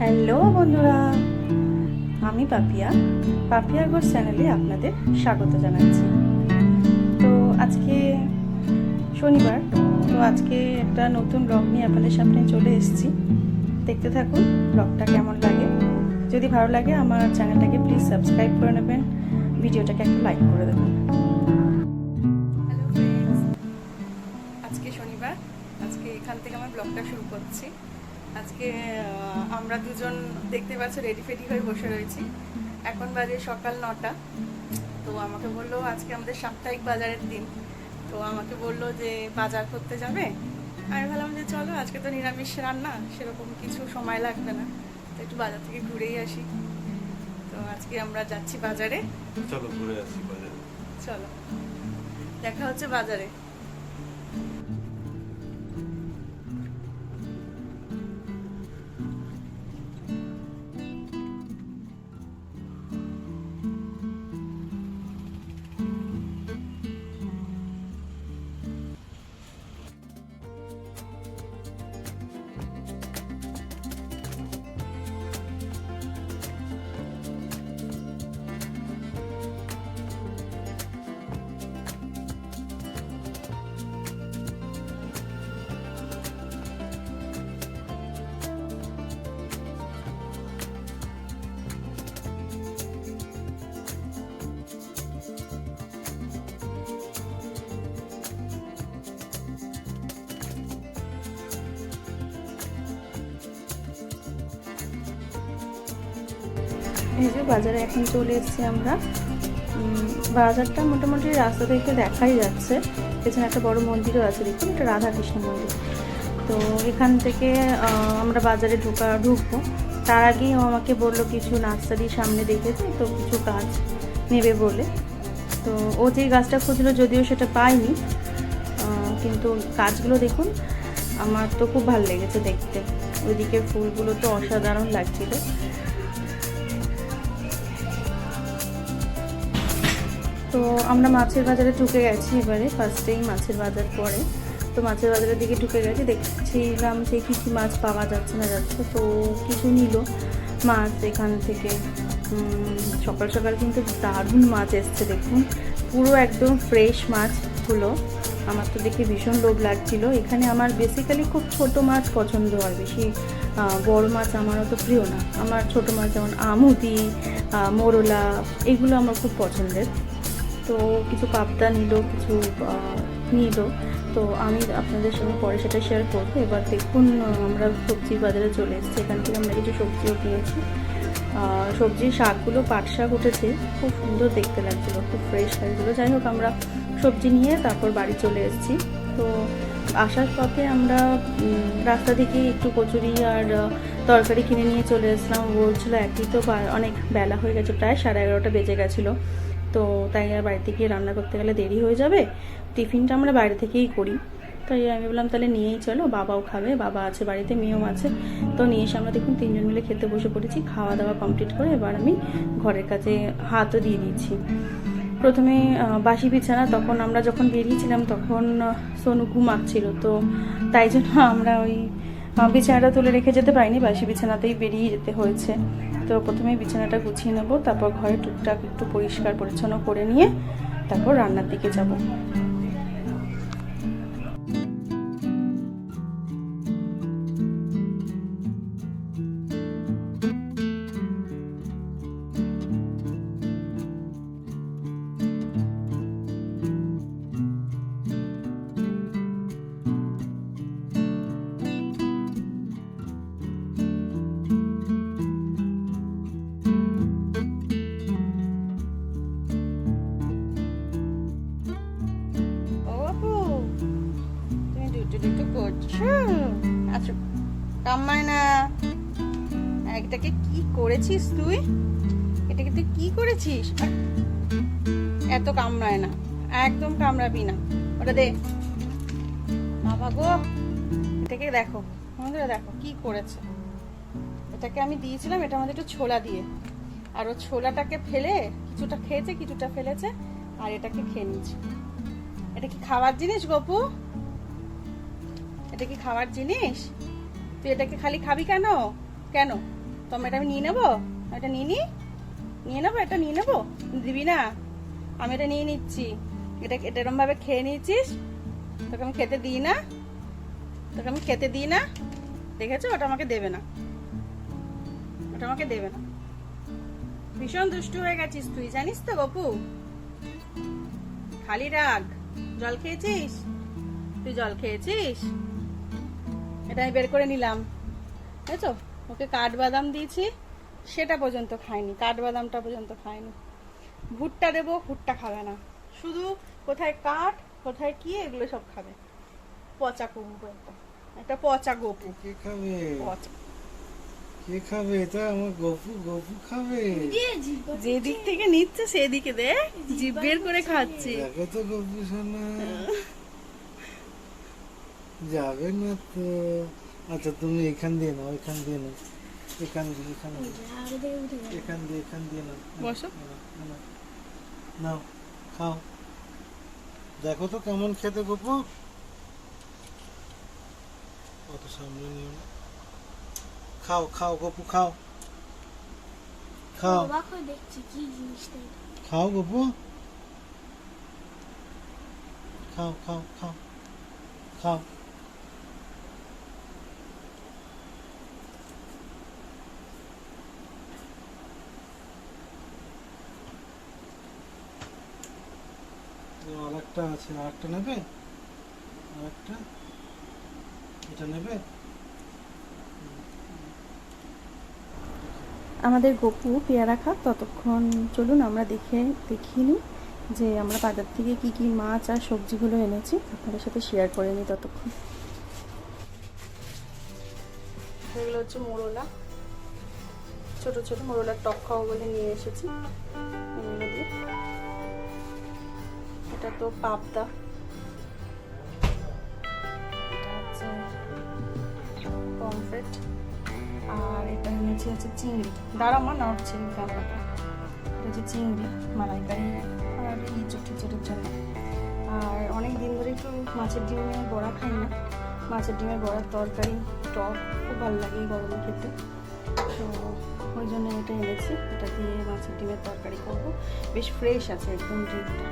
Hello বন্ধুরা, আমি পাপিয়া। পাপিয়া ঘর চ্যানেলে আপনাদের স্বাগত জানাচ্ছি। তো আজকে শনিবার, তো আজকে একটা নতুন ব্লগ নিয়ে আপনাদের সামনে চলে এসেছি। দেখতে থাকুন ব্লগটা কেমন লাগে। যদি ভালো লাগে আমার চ্যানেলটাকে প্লিজ সাবস্ক্রাইব করে নেবেন, ভিডিওটাকে একটা লাইক করে দেবেন। আজকে শনিবার, আজকে এখান থেকে আমার ব্লগটা শুরু করছি। আজকে আমরা দুজন দেখতে পাচ্ছি রেডি ফেডি হয়ে বসে রয়েছি। এখন বাজে সকাল নটা। তো আমাকে বলল আজকে আমাদের সাপ্তাহিক বাজারের দিন। তো আমাকে বলল যে বাজার করতে যাবে? আমি ভাবলাম যে চলো আজকে তো নিরামিষ রান্না সেরকম কিছু সময় লাগবে না। তো একটু বাজার থেকে ঘুরেই আসি। তো আজকে আমরা যাচ্ছি বাজারে। চলো ঘুরে আসি বাজারে। চলো। দেখা হচ্ছে বাজারে। এই যে বাজারে এখন চলে এসেছি আমরা। বাজারটা মোটামুটি রাস্তা থেকে দেখাই যাচ্ছে। পেছনে একটা বড় মন্দিরও আছে দেখুন এটা রাধাকৃষ্ণ মন্দির। তো এখান থেকে আমরা বাজারে ঢোকা ঢুকবো। তার আগেই আমাকে বলল কিছু নার্সারির সামনে দেখেছে তো কিছু গাছ নেবে বলে। তো ও যে গাছটা খুঁজলো যদিও সেটা আহ, কিন্তু গাছগুলো দেখুন আমার তো খুব ভালো লেগেছে দেখতে। ওইদিকে ফুলগুলো তো অসাধারণ লাগছিল। তো আমরা মাছের বাজারে ঢুকে গেছি এবারে ফার্স্টেই মাছের বাজার পরে। তো মাছের বাজারের দিকে ঢুকে গেছি, দেখছিলাম যে কী কী মাছ পাওয়া যাচ্ছে না যাচ্ছে, তো কিছু নিল। মাছ এখান থেকে সকাল সকাল কিন্তু দারুণ মাছ এসছে, দেখুন। পুরো একদম ফ্রেশ মাছগুলো। আমার তো দেখে ভীষণ লোভ লাগছিল। এখানে আমার বেসিক্যালি খুব ছোট মাছ পছন্দ হয় বেশি বড় মাছ আমার অত প্রিয় না। আমার ছোট মাছ যেমন আমুদি মোরলা, এগুলো আমার খুব পছন্দের। তো কিছু পাবদা নিল, কিছু নিল। তো আমি আপনাদের সঙ্গে পরে সেটা শেয়ার করব। এবার দেখুন আমরা সবজি বাজারে চলে এসেছি। এখান থেকে আমরা কিছু সবজিও কিনেছি। সবজির শাকগুলো, পাট শাক উঠেছে। খুব সুন্দর দেখতে লাগছিল, খুব ফ্রেশ লাগছিল। যাই হোক, আমরা সবজি নিয়ে তারপর বাড়ি চলে এসেছি। তো আসার পথে আমরা রাস্তা থেকে একটু কচুরি আর তরকারি কিনে নিয়ে চলে এসেছিলাম। ও বলছিল একই তো অনেক বেলা হয়ে গেছে, প্রায় সাড়ে এগারোটা বেজে গেছিল। তো তাই আর বাড়িতে গিয়ে রান্না করতে গেলে দেরি হয়ে যাবে। টিফিনটা আমরা বাইরে থেকেই করি। তাই আমি বললাম তাহলে নিয়েই চলো, বাবাও খাবে, বাবা আছে বাড়িতে, মেয়েও আছে। তো নিয়ে এসে আমরা দেখুন তিনজন মিলে খেতে বসে পড়েছি। খাওয়া দাওয়া কমপ্লিট করে এবার আমি ঘরের কাছে হাতও দিয়ে দিয়েছি প্রথমে বাসি বিছানা, তখন আমরা যখন বেরিয়েছিলাম তখন সোনু ঘুমাচ্ছিল। তো তাই জন্য আমরা ওই বিছানাটা তুলে রেখে যেতে পারিনি, বাসি বিছানাতেই বেরিয়ে যেতে হয়েছে। তো প্রথমে বিছানাটা গুছিয়ে নেব, তারপর ঘরে টুকটাক একটু পরিষ্কার পরিচ্ছন্ন করে নিয়ে তারপর রান্নার দিকে যাব। এটাকে কি করেছিস তুই? এটাকে তুই কি করেছিস? এত কামড়ায় না, একদম কামড়াবি না। ওটা দে। বাবা গো, এটাকে দেখো বন্ধুরা দেখো কি করেছে। এটাকে আমি দিয়েছিলাম, এটা আমাদের একটু ছোলা দিয়ে। আর ও ছোলাটাকে ফেলে, কিছুটা খেয়েছে, কিছুটা ফেলেছে, আর এটাকে খেয়ে নিয়েছে। এটা কি খাবার জিনিস, গপু? এটা কি খাবার জিনিস? তুই এটাকে খালি খাবি কেন? কেন? তো এটা আমি নিয়ে নেব? এটা নিয়ে নি? নিয়ে নেব? এটা নিয়ে নেব? দিবি না? আমি এটা নিয়ে নিচ্ছি। এটা এটা এরম ভাবে খেয়ে নিয়েছিস? তোকে আমি খেতে দিই না? তোকে আমি খেতে দিই না? দেখেছ? ওটা আমাকে দেবে না। ওটা আমাকে দেবে না। ভীষণ দুষ্টু হয়ে গেছিস তুই, জানিস তো গপু? খালি রাগ। জল খেয়েছিস? তুই জল খেয়েছিস? এটা আমি বের করে নিলাম। বুঝেছ? ওকে কাঠবাদাম দিয়েছি সেটা পর্যন্ত খায়নি কাঠবাদামটা পর্যন্ত খায়নি ভুট্টা দেবো ভুট্টা খাবে না। শুধু কোথায় কাঠ কোথায় কি এগুলো সব খাবে। পচা কুম্ভ একটা। একটা পচা গপু। কে খাবে? পচা। কে খাবে? এটা আমার গপু গপু খাবে। যে দিক থেকে নিচ্ছে সেদিকে দে। জিভ বের করে খাচ্ছে। দেখো তো গপু সোনা। যাবে না তো। আচ্ছা তুমি এখান দিয়ে নাও এখান দিয়ে নাও এখান দিয়ে এখান দিয়ে এখান দিয়ে এখান দিয়ে নাও বসো। নাও, খাও। দেখো তো কেমন খেতে গপু অত সামনে নিও না। খাও খাও গপু খাও। খাও। খাও গপু খাও খাও খাও খাও। আরেকটা আছে আরেকটা নেবে? আরেকটা এটা নেবে? আমাদের গপু পেয়ারা খাক ততক্ষণ চলুন আমরা দেখে দেখিয়ে নিই যে আমরা বাজার থেকে কি কি মাছ আর সবজিগুলো এনেছি। আপনাদের সাথে শেয়ার করে নিই ততক্ষণ। এগুলো হচ্ছে মোরলা। ছোট ছোট মোরলার টক খাওয়া বলে নিয়ে এসেছি। এগুলো দিয়ে। এটা তো পাবদা। এটা আর এটা এনেছি হচ্ছে চিংড়ি। দাঁড়া মা নড়ছে ক্যামেরাটা এটা হচ্ছে চিংড়ি মালাইকারি, আর ইঁচড় টিচড়ের জন্য। আর অনেক দিন ধরে একটু মাছের ডিমের বড়া খাই না। মাছের ডিমের বড়ার তরকারি, টক, খুব ভালো লাগে গরমে খেতে তো ওই জন্য এটা এনেছি। এটা দিয়ে মাছের ডিমের তরকারি করব। বেশ ফ্রেশ আছে একদম ডিমটা।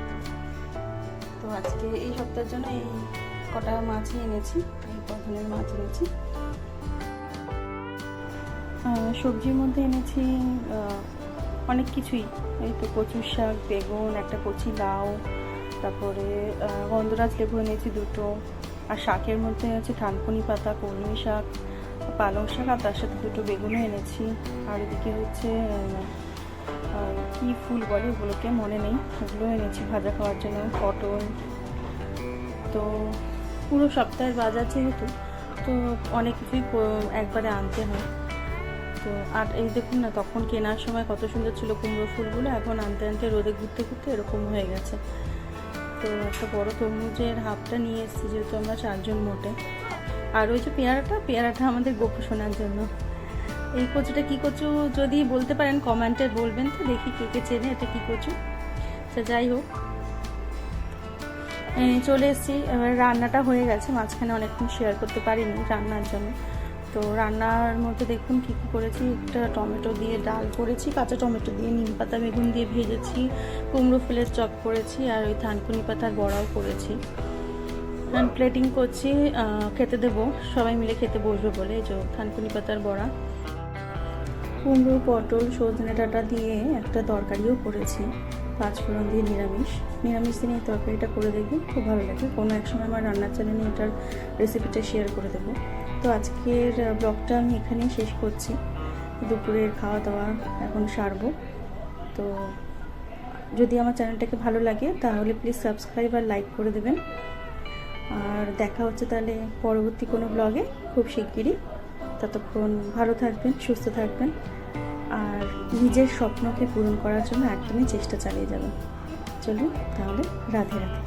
তো আজকে এই সপ্তাহের জন্য এই কটা মাছই এনেছি, এই ধরনের মাছ এনেছি। সবজির মধ্যে এনেছি অনেক কিছুই। এই তো কচুর শাক, বেগুন, একটা কচি লাউ, তারপরে গন্ধরাজ লেবু এনেছি দুটো, আর শাকের মধ্যে আছে থানকুনি পাতা, কলমি শাক, পালং শাক, আর তার সাথে দুটো বেগুনও এনেছি। আর এদিকে হচ্ছে কি ফুল বলে ওগুলোকে মনে নেই। ওগুলো এনেছি ভাজা খাওয়ার জন্য, পটল। তো পুরো সপ্তাহের বাজার যেহেতু, তো অনেক কিছুই একবারে আনতে হয়। তো আর এই দেখুন না, তখন কেনার সময় কত সুন্দর ছিল কুমড়ো ফুলগুলো, এখন আনতে আনতে রোদে ঘুরতে ঘুরতে এরকম হয়ে গেছে। তো একটা বড় তরমুজের হাফটা নিয়ে এসেছি, যেহেতু আমরা চারজন মোটে। আর ওই যে পেয়ারাটা পেয়ারাটা আমাদের গোপু শোনার জন্য। এই কচুটা কী কচু যদি বলতে পারেন কমেন্টে বলবেন তো, দেখি কে কে চেনে এটা কী কচু। তো যাই হোক। চলে এসেছি। এবার রান্নাটা হয়ে গেছে, মাঝখানে অনেকক্ষণ শেয়ার করতে পারিনি রান্নার জন্য। তো রান্নার মধ্যে দেখুন কী কী করেছি। একটা টমেটো দিয়ে ডাল করেছি, কাঁচা টমেটো দিয়ে নিম পাতা, বেগুন দিয়ে ভেজেছি, কুমড়ো ফুলের চপ করেছি, আর ওই থানকুনি পাতার বড়াও করেছি। প্লেটিং করছি খেতে দেবো। সবাই মিলে খেতে বসবে বলে যে থানকুনি পাতার বড়া। কুমড়ো, পটল, সজনে ডাঁটা দিয়ে একটা তরকারিও করেছি। পাঁচফোড়ন দিয়ে নিরামিষ। নিরামিষ দিনে এই তরকারিটা করে দেখবেন খুব ভালো লাগে। কোনো এক সময় আমার রান্নার চ্যানেলে এটার রেসিপিটা শেয়ার করে দেবো। তো আজকের ব্লগটা আমি এখানেই শেষ করছি। দুপুরের খাওয়া দাওয়া এখন সারবো। তো যদি আমার চ্যানেলটাকে ভালো লাগে, তাহলে প্লিজ সাবস্ক্রাইব আর লাইক করে দেবেন। আর দেখা হচ্ছে তাহলে পরবর্তী কোনো ব্লগে খুব শিগগিরই। ততক্ষণ ভালো থাকবেন, সুস্থ থাকবেন আর নিজের স্বপ্নকে পূরণ করার জন্য একদমই চেষ্টা চালিয়ে যাবেন। চলুন তাহলে রাধে রাধে।